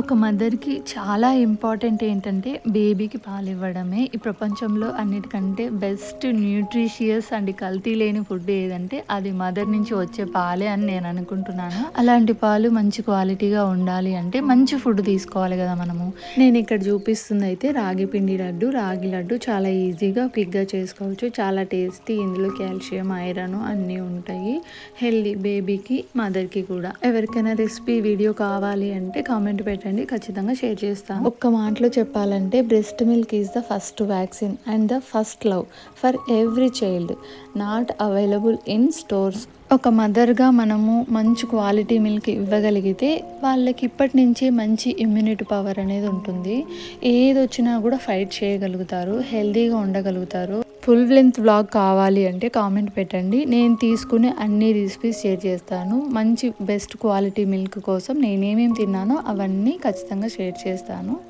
ఒక మదర్కి చాలా ఇంపార్టెంట్ ఏంటంటే బేబీకి పాలు ఇవ్వడమే ఈ ప్రపంచంలో అన్నిటికంటే బెస్ట్ న్యూట్రిషియస్ అండ్ కల్తీ లేని ఫుడ్ ఏదంటే అది మదర్ నుంచి వచ్చే పాలే అని నేను అనుకుంటున్నాను. అలాంటి పాలు మంచి క్వాలిటీగా ఉండాలి అంటే మంచి ఫుడ్ తీసుకోవాలి కదా మనము. నేను ఇక్కడ చూపిస్తుంది అయితే రాగి పిండి లడ్డు. రాగి లడ్డు చాలా ఈజీగా క్విక్గా చేసుకోవచ్చు. చాలా టేస్టీ. ఇందులో కాల్షియం ఐరన్ అన్నీ ఉంటాయి. హెల్దీ బేబీకి మదర్కి కూడా. ఎవరికైనా రెసిపీ వీడియో కావాలి అంటే కామెంట్ పెట్టండి. ఖచ్చితంగా షేర్ చేస్తాను. ఒక్క మాటలో చెప్పాలంటే breast milk is the first vaccine and the first love for every child not available in stores ఒక మదర్గా మనము మంచి క్వాలిటీ మిల్క్ ఇవ్వగలిగితే వాళ్ళకి ఇప్పటి నుంచే మంచి ఇమ్యూనిటీ పవర్ అనేది ఉంటుంది. ఏది వచ్చినా కూడా ఫైట్ చేయగలుగుతారు హెల్తీగా ఉండగలుగుతారు. ఫుల్ లెంత్ వ్లాగ్ కావాలి అంటే కామెంట్ పెట్టండి. నేను తీసుకునే అన్ని రెసిపీస్ షేర్ చేస్తాను. మంచి బెస్ట్ క్వాలిటీ మిల్క్ కోసం నేనేమేమి తిన్నానో అవన్నీ ఖచ్చితంగా షేర్ చేస్తాను.